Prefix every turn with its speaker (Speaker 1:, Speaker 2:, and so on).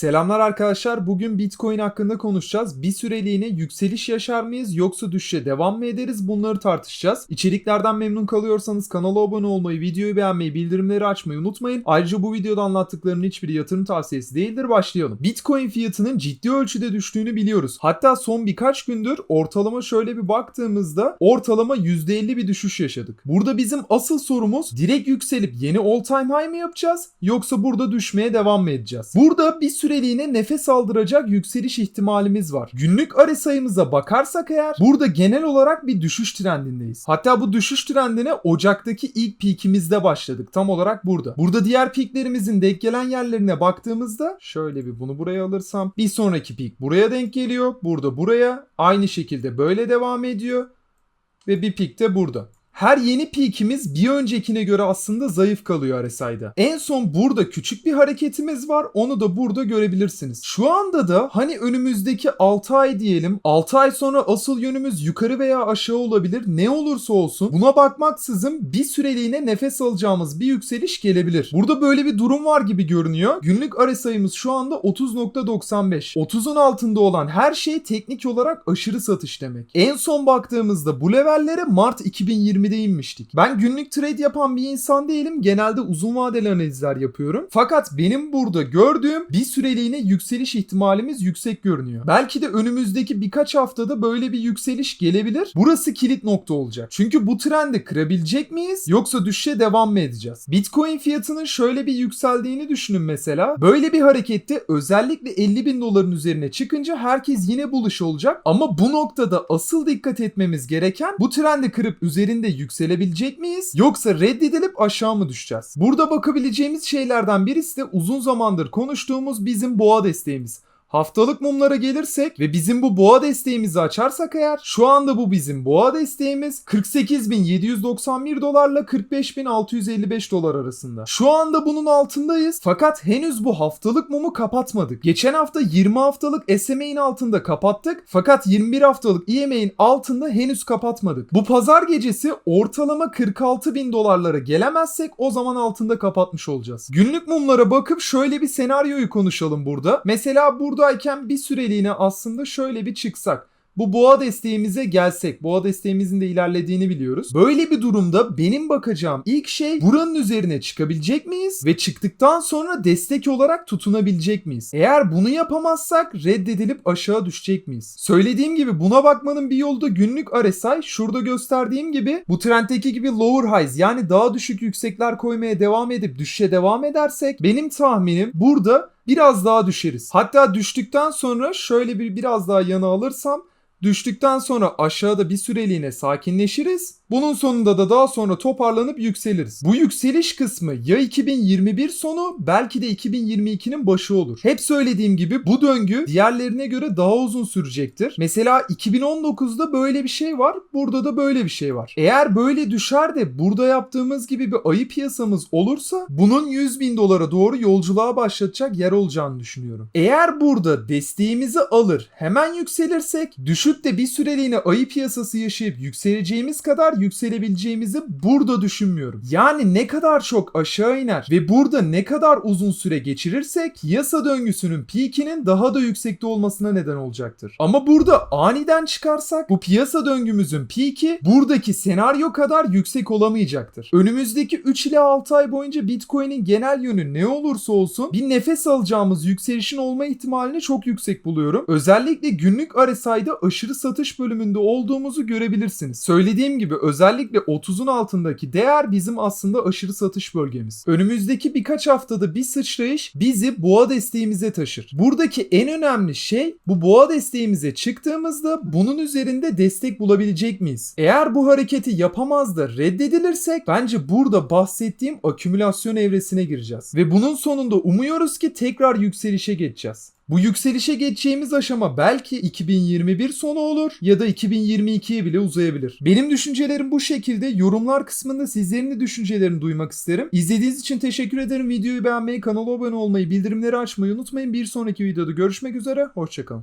Speaker 1: Selamlar arkadaşlar. Bugün Bitcoin hakkında konuşacağız. Bir süreliğine yükseliş yaşar mıyız yoksa düşüşe devam mı ederiz? Bunları tartışacağız. İçeriklerden memnun kalıyorsanız kanala abone olmayı, videoyu beğenmeyi, bildirimleri açmayı unutmayın. Ayrıca bu videoda anlattıklarımın hiçbiri yatırım tavsiyesi değildir. Başlayalım. Bitcoin fiyatının ciddi ölçüde düştüğünü biliyoruz. Hatta son birkaç gündür ortalama şöyle bir baktığımızda ortalama %50 bir düşüş yaşadık. Burada bizim asıl sorumuz direkt yükselip yeni all time high mı yapacağız yoksa burada düşmeye devam mı edeceğiz? Burada bir süreliğine nefes aldıracak yükseliş ihtimalimiz var. Günlük RSI'mize bakarsak eğer burada genel olarak bir düşüş trendindeyiz. Hatta bu düşüş trendine Ocak'taki ilk peakimizde başladık. Tam olarak burada. Burada diğer peaklerimizin denk gelen yerlerine baktığımızda şöyle bir bunu buraya alırsam bir sonraki peak buraya denk geliyor. Burada buraya aynı şekilde böyle devam ediyor ve bir peak de burada. Her yeni peakimiz bir öncekine göre aslında zayıf kalıyor RSI'da. En son burada küçük bir hareketimiz var. Onu da burada görebilirsiniz. Şu anda da hani önümüzdeki 6 ay diyelim. 6 ay sonra asıl yönümüz yukarı veya aşağı olabilir. Ne olursa olsun buna bakmaksızın bir süreliğine nefes alacağımız bir yükseliş gelebilir. Burada böyle bir durum var gibi görünüyor. Günlük RSI'miz şu anda 30.95. 30'un altında olan her şey teknik olarak aşırı satış demek. En son baktığımızda bu levellere Mart 2020'de inmiştik. Ben günlük trade yapan bir insan değilim. Genelde uzun vadeli analizler yapıyorum. Fakat benim burada gördüğüm bir süreliğine yükseliş ihtimalimiz yüksek görünüyor. Belki de önümüzdeki birkaç haftada böyle bir yükseliş gelebilir. Burası kilit nokta olacak. Çünkü bu trendi kırabilecek miyiz yoksa düşüşe devam mı edeceğiz? Bitcoin fiyatının şöyle bir yükseldiğini düşünün mesela. Böyle bir harekette özellikle 50 bin doların üzerine çıkınca herkes yine buluş olacak. Ama bu noktada asıl dikkat etmemiz gereken bu trendi kırıp üzerinde yükselebilecek miyiz? Yoksa reddedilip aşağı mı düşeceğiz? Burada bakabileceğimiz şeylerden birisi de uzun zamandır konuştuğumuz bizim boğa desteğimiz. Haftalık mumlara gelirsek ve bizim bu boğa desteğimizi açarsak eğer şu anda bu bizim boğa desteğimiz 48.791 dolarla 45.655 dolar arasında. Şu anda bunun altındayız fakat henüz bu haftalık mumu kapatmadık. Geçen hafta 20 haftalık SMA'in altında kapattık fakat 21 haftalık EMA'in altında henüz kapatmadık. Bu pazar gecesi ortalama 46.000 dolarlara gelemezsek o zaman altında kapatmış olacağız. Günlük mumlara bakıp şöyle bir senaryoyu konuşalım burada. Mesela burada buradayken bir süreliğine aslında şöyle bir çıksak. Bu boğa desteğimize gelsek, boğa desteğimizin de ilerlediğini biliyoruz. Böyle bir durumda benim bakacağım ilk şey buranın üzerine çıkabilecek miyiz? Ve çıktıktan sonra destek olarak tutunabilecek miyiz? Eğer bunu yapamazsak reddedilip aşağı düşecek miyiz? Söylediğim gibi buna bakmanın bir yolu da günlük RSI. Şurada gösterdiğim gibi bu trenddeki gibi lower highs yani daha düşük yüksekler koymaya devam edip düşüşe devam edersek benim tahminim burada biraz daha düşeriz. Hatta düştükten sonra şöyle bir biraz daha yana alırsam düştükten sonra aşağıda bir süreliğine sakinleşiriz. Bunun sonunda da daha sonra toparlanıp yükseliriz. Bu yükseliş kısmı ya 2021 sonu belki de 2022'nin başı olur. Hep söylediğim gibi bu döngü diğerlerine göre daha uzun sürecektir. Mesela 2019'da böyle bir şey var, burada da böyle bir şey var. Eğer böyle düşer de burada yaptığımız gibi bir ayı piyasamız olursa bunun 100 bin dolara doğru yolculuğa başlatacak yer olacağını düşünüyorum. Eğer burada desteğimizi alır hemen yükselirsek düşüp de bir süreliğine ayı piyasası yaşayıp yükseleceğimiz kadar yükselebileceğimizi burada düşünmüyorum. Yani ne kadar çok aşağı iner ve burada ne kadar uzun süre geçirirsek piyasa döngüsünün peakinin daha da yüksekte olmasına neden olacaktır. Ama burada aniden çıkarsak bu piyasa döngümüzün peaki buradaki senaryo kadar yüksek olamayacaktır. Önümüzdeki 3 ile 6 ay boyunca Bitcoin'in genel yönü ne olursa olsun bir nefes alacağımız yükselişin olma ihtimalini çok yüksek buluyorum. Özellikle günlük RSI'da aşırı satış bölümünde olduğumuzu görebilirsiniz. Söylediğim gibi özellikle 30'un altındaki değer bizim aslında aşırı satış bölgemiz. Önümüzdeki birkaç haftada bir sıçrayış bizi boğa desteğimize taşır. Buradaki en önemli şey bu boğa desteğimize çıktığımızda bunun üzerinde destek bulabilecek miyiz? Eğer bu hareketi yapamaz da reddedilirsek bence burada bahsettiğim akümülasyon evresine gireceğiz. Ve bunun sonunda umuyoruz ki tekrar yükselişe geçeceğiz. Bu yükselişe geçeceğimiz aşama belki 2021 sonu olur ya da 2022'ye bile uzayabilir. Benim düşüncelerim bu şekilde. Yorumlar kısmında sizlerin de düşüncelerini duymak isterim. İzlediğiniz için teşekkür ederim. Videoyu beğenmeyi, kanala abone olmayı, bildirimleri açmayı unutmayın. Bir sonraki videoda görüşmek üzere. Hoşçakalın.